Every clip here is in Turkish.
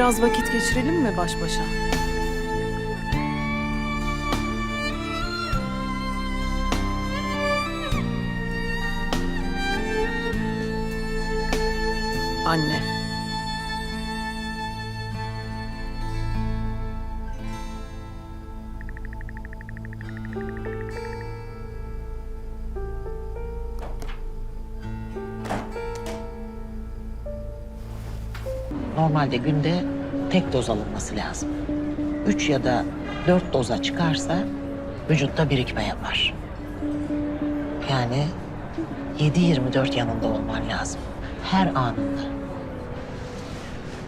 Biraz vakit geçirelim mi baş başa? Anne. Normalde günde tek doz alınması lazım. Üç ya da dört doza çıkarsa vücutta birikme yapar. Yani 7-24 yanında olman lazım. Her anında.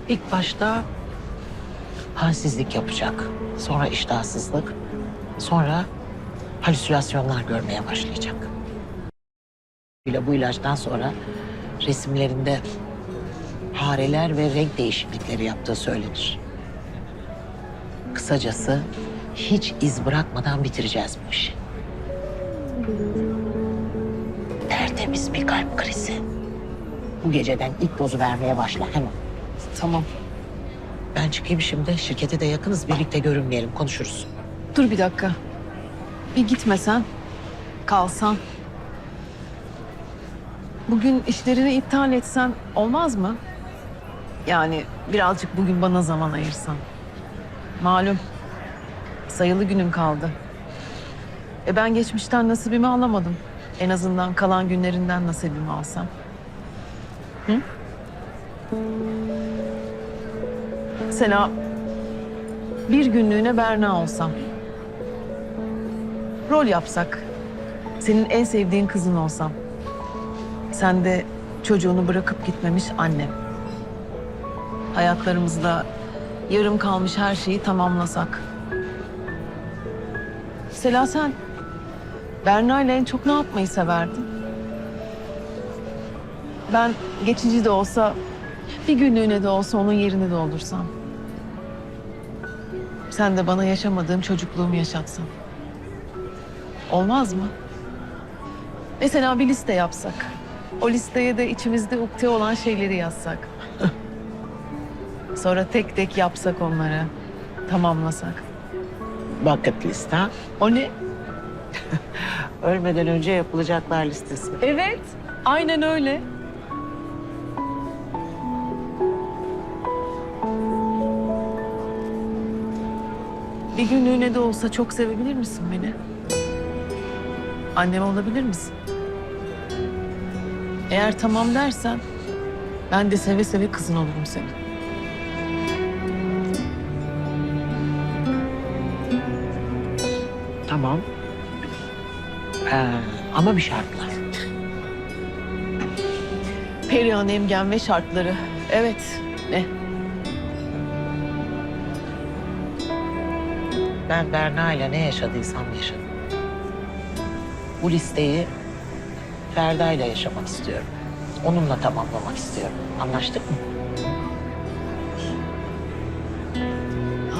İlk başta halsizlik yapacak. Sonra iştahsızlık. Sonra halüsinasyonlar görmeye başlayacak. Bu ilaçtan sonra resimlerinde hareler ve renk değişiklikleri yaptığı söylenir. Kısacası hiç iz bırakmadan bitireceğiz bu işi. Tertemiz bir kalp krizi. Bu geceden ilk dozu vermeye başla hemen. Tamam. Ben çıkayım şimdi. Şirkete de yakınız. Birlikte görünmeyelim. Konuşuruz. Dur bir dakika. Bir gitmesen, kalsan. Bugün işlerini iptal etsen olmaz mı? Yani birazcık bugün bana zaman ayırsan. Malum sayılı günüm kaldı. E ben geçmişten nasibimi alamadım. En azından kalan günlerinden nasibimi alsam. Hı? Mesela bir günlüğüne Berna olsam. Rol yapsak. Senin en sevdiğin kızın olsam. Sen de çocuğunu bırakıp gitmemiş annem. Hayatlarımızda yarım kalmış her şeyi tamamlasak. Mesela sen Berna ile en çok ne yapmayı severdin? Ben geçici de olsa bir günlüğüne de olsa onun yerini doldursam. Sen de bana yaşamadığım çocukluğumu yaşatsan. Olmaz mı? Mesela bir liste yapsak. O listeye de içimizde ukde olan şeyleri yazsak. Sonra tek tek yapsak onları. Tamamlasak. Bucket list ha? O ne? Ölmeden önce yapılacaklar listesi. Evet. Aynen öyle. Bir günlüğüne de olsa çok sevebilir misin beni? Annem olabilir misin? Eğer tamam dersen ben de seve seve kızın olurum senin. Ee, ama bir şartla. Perihan Emgen ve şartları. Evet. Ne? Ben Berna ile ne yaşadıysam yaşadım. Bu listeyi Ferda ile yaşamak istiyorum. Onunla tamamlamak istiyorum. Anlaştık mı?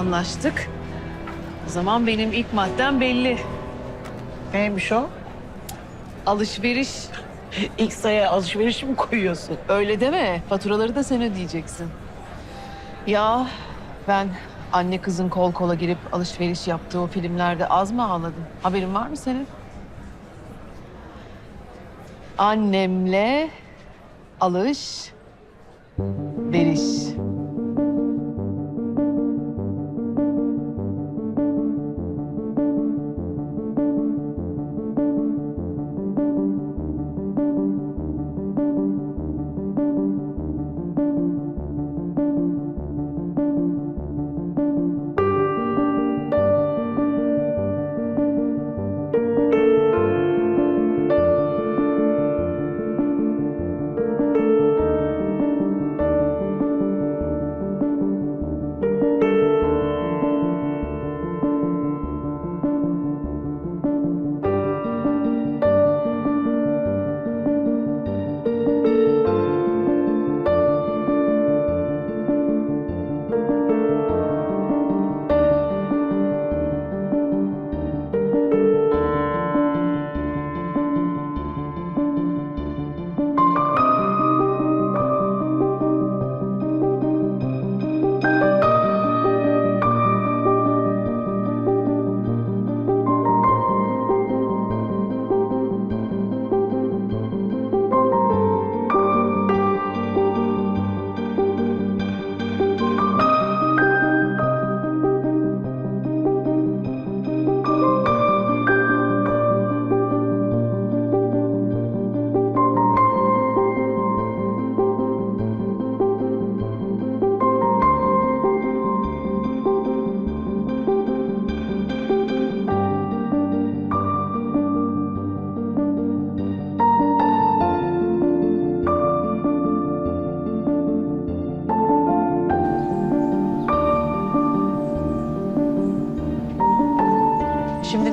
Anlaştık. O zaman benim ilk maddem belli. Neymiş o? Alışveriş. İlk sayı alışveriş mi koyuyorsun? Öyle deme. Faturaları da sen ödeyeceksin. Ya ben anne kızın kol kola girip alışveriş yaptığı o filmlerde az mı ağladım? Haberin var mı senin? Annemle alış veriş.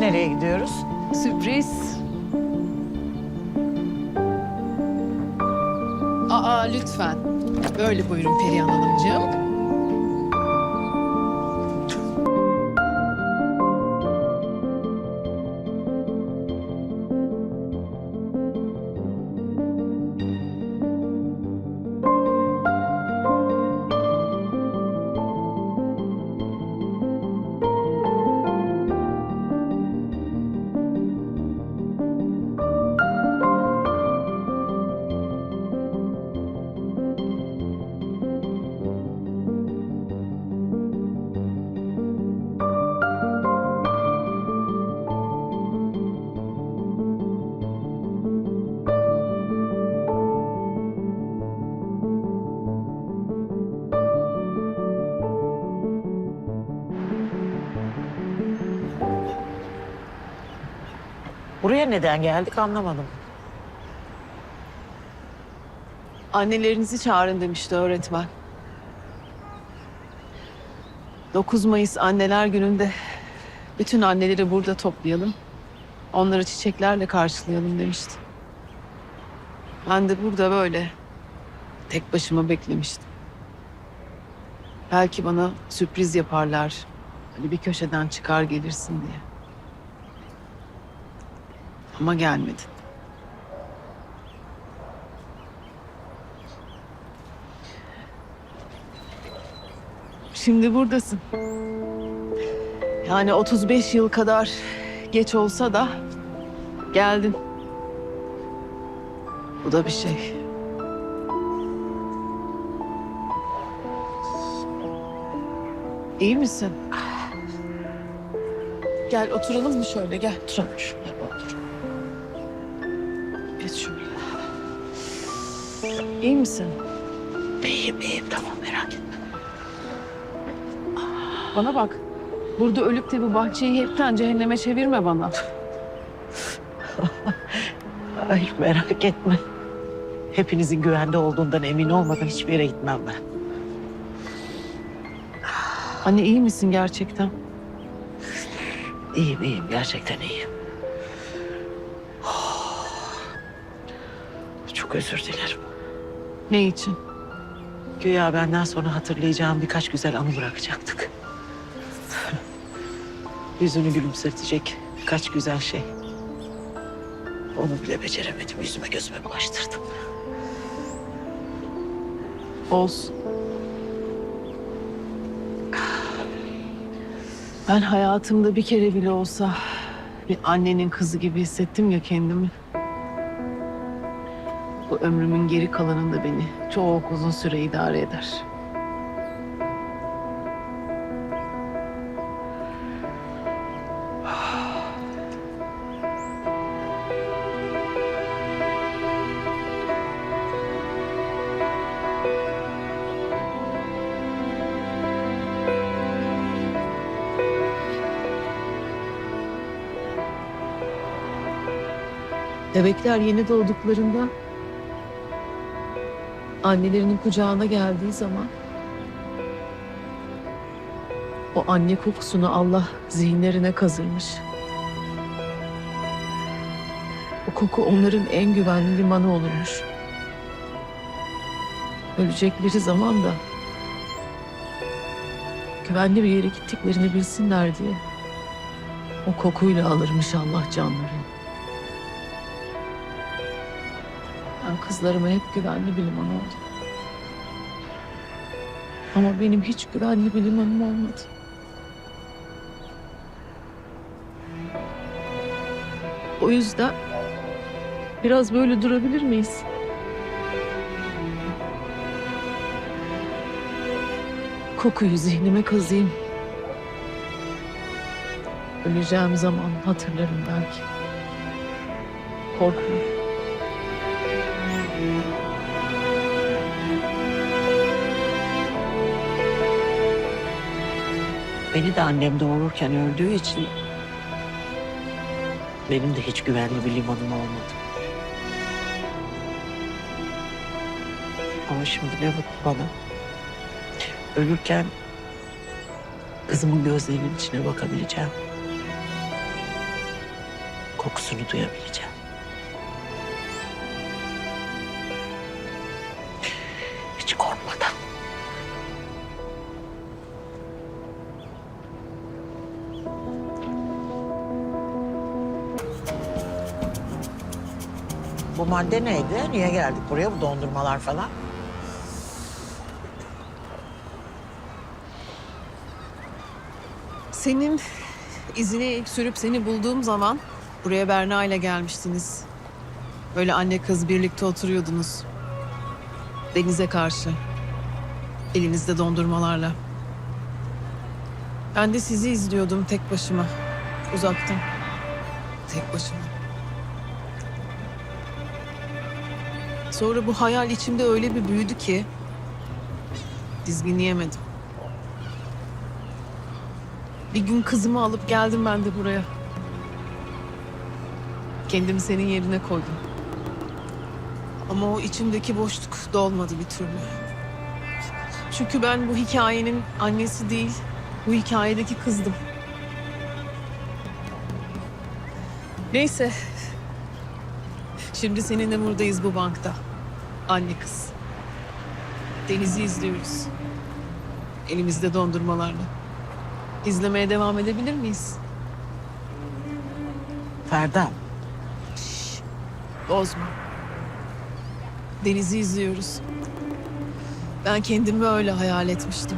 Nereye gidiyoruz? Sürpriz. Aa lütfen. Böyle buyurun Perihan Hanımcığım. Buraya neden geldik anlamadım. Annelerinizi çağırın demişti öğretmen. 9 Mayıs Anneler Günü'nde bütün anneleri burada toplayalım. Onları çiçeklerle karşılayalım demişti. Ben de burada böyle tek başıma beklemiştim. Belki bana sürpriz yaparlar. Hani bir köşeden çıkar gelirsin diye. Ama gelmedin. Şimdi buradasın. Yani 35 yıl kadar geç olsa da geldin. Bu da bir şey. İyi misin? Gel oturalım mı şöyle gel. Oturalım şuraya otur. Geç şöyle. İyi misin? İyiyim iyiyim tamam merak etme. Bana bak. Burada ölüp de bu bahçeyi hepten cehenneme çevirme bana. Ay merak etme. Hepinizin güvende olduğundan emin olmadan hiçbir yere gitmem ben. Anne iyi misin gerçekten? İyiyim iyiyim gerçekten iyiyim. Çok özür dilerim. Ne için? Güya benden sonra hatırlayacağım birkaç güzel anı bırakacaktık. Yüzünü gülümsetecek birkaç güzel şey. Onu bile beceremedim. Yüzüme gözüme bulaştırdım. Olsun. Ben hayatımda bir kere bile olsa bir annenin kızı gibi hissettim ya kendimi. Bu ömrümün geri kalanında beni çok uzun süre idare eder. Bebekler yeni doğduklarında annelerinin kucağına geldiği zaman o anne kokusunu Allah zihinlerine kazırmış. O koku onların en güvenli limanı olurmuş. Ölecekleri zaman da güvenli bir yere gittiklerini bilsinler diye o kokuyla alırmış Allah canlarını. Ben kızlarıma hep güvenli bir liman oldum. Ama benim hiç güvenli bir limanım olmadı. O yüzden biraz böyle durabilir miyiz? Kokuyu zihnime kazıyım. Öleceğim zaman hatırlarım belki. Korkma. Beni de annem doğururken öldüğü için benim de hiç güvenli bir limanım olmadı. Ama şimdi ne mutlu bana. Ölürken kızımın gözlerinin içine bakabileceğim. kokusunu duyabileceğim. Madde neydi? Niye geldik buraya? Bu dondurmalar falan. Senin izini sürüp seni bulduğum zaman buraya Berna ile gelmiştiniz. Böyle anne kız birlikte oturuyordunuz. Denize karşı. Elinizde dondurmalarla. Ben de sizi izliyordum tek başıma. Uzaktan. Tek başıma. Sonra bu hayal içimde öyle bir büyüdü ki dizginleyemedim. Bir gün kızımı alıp geldim ben de buraya. Kendimi senin yerine koydum. Ama o içimdeki boşluk dolmadı bir türlü. Çünkü ben bu hikayenin annesi değil, bu hikayedeki kızdım. Neyse. Şimdi seninle buradayız bu bankta. Anne kız. Denizi izliyoruz. Elimizde dondurmalarla. İzlemeye devam edebilir miyiz? Ferda, Bozma. Denizi izliyoruz. Ben kendimi öyle hayal etmiştim.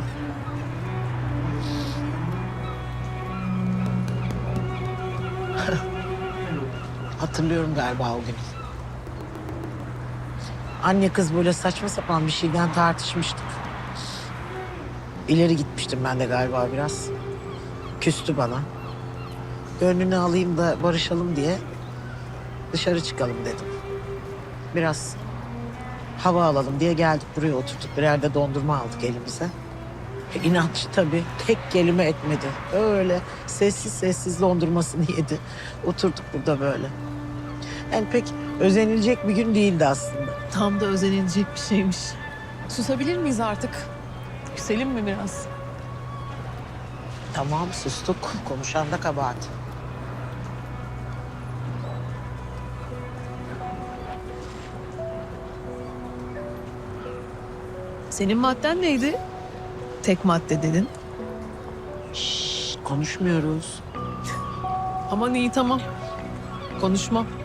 hatırlıyorum galiba o günü. Anne kız böyle saçma sapan bir şeyden tartışmıştık. İleri gitmiştim ben de galiba biraz. Küstü bana. Gönlünü alayım da barışalım diye dışarı çıkalım dedim. Biraz hava alalım diye geldik buraya oturduk. Birer de dondurma aldık elimize. E, inatçı tabii. Tek kelime etmedi. Öyle sessiz sessiz dondurmasını yedi. Oturduk burada böyle. Yani pek özenilecek bir gün değildi aslında. Tam da özenilecek bir şeymiş. Susabilir miyiz artık? Küselim mi biraz? Tamam sustuk. Konuşan da kabahat. Senin madden neydi? Tek madde dedin. Şşş, konuşmuyoruz. Aman iyi tamam. Konuşmam.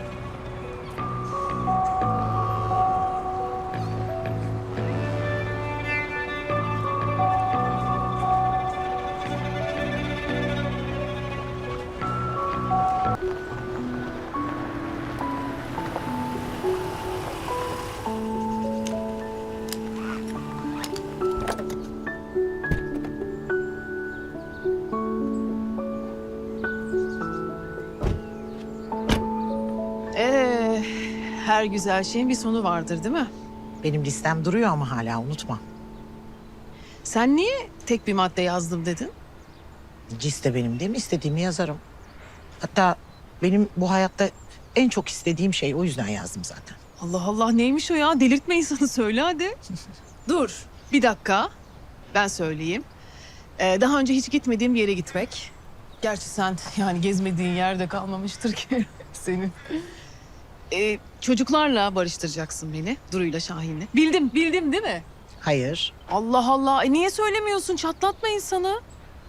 Güzel şeyin bir sonu vardır değil mi? Benim listem duruyor ama hala unutma. Sen niye tek bir madde yazdım dedin? Cis de benim değil mi? İstediğimi yazarım. Hatta benim bu hayatta en çok istediğim şey o yüzden yazdım zaten. Allah Allah neymiş o ya? Delirtme insanı söyle hadi. Dur bir dakika. Ben söyleyeyim. Ee, daha önce hiç gitmediğim bir yere gitmek. Gerçi sen yani gezmediğin yerde kalmamıştır ki senin. Ee, çocuklarla barıştıracaksın beni. Duru'yla Şahin'le. Bildim, bildim değil mi? Hayır. Allah Allah. E niye söylemiyorsun? Çatlatma insanı.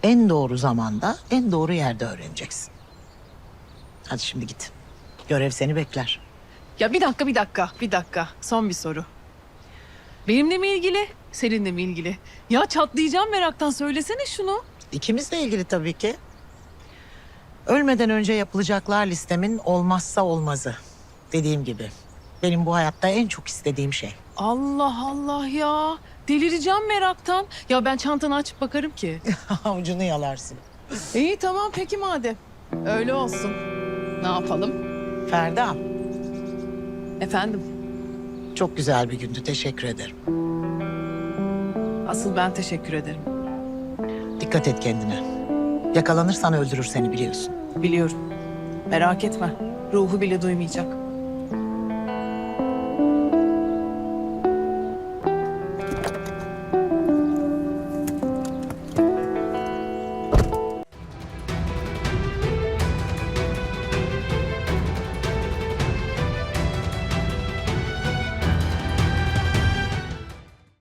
En doğru zamanda, en doğru yerde öğreneceksin. Hadi şimdi git. Görev seni bekler. Ya bir dakika, bir dakika, bir dakika. Son bir soru. Benimle mi ilgili, seninle mi ilgili? Ya çatlayacağım meraktan. Söylesene şunu. İkimizle ilgili tabii ki. Ölmeden önce yapılacaklar listemin olmazsa olmazı. Dediğim gibi. Benim bu hayatta en çok istediğim şey. Allah Allah ya. Delireceğim meraktan. Ya ben çantanı açıp bakarım ki. Avucunu yalarsın. İyi tamam peki madem. Öyle olsun. Ne yapalım? Ferda, Efendim, çok güzel bir gündü. Teşekkür ederim. asıl ben teşekkür ederim. Dikkat et kendine. Yakalanırsan öldürür seni biliyorsun. Biliyorum. Merak etme. Ruhu bile duymayacak.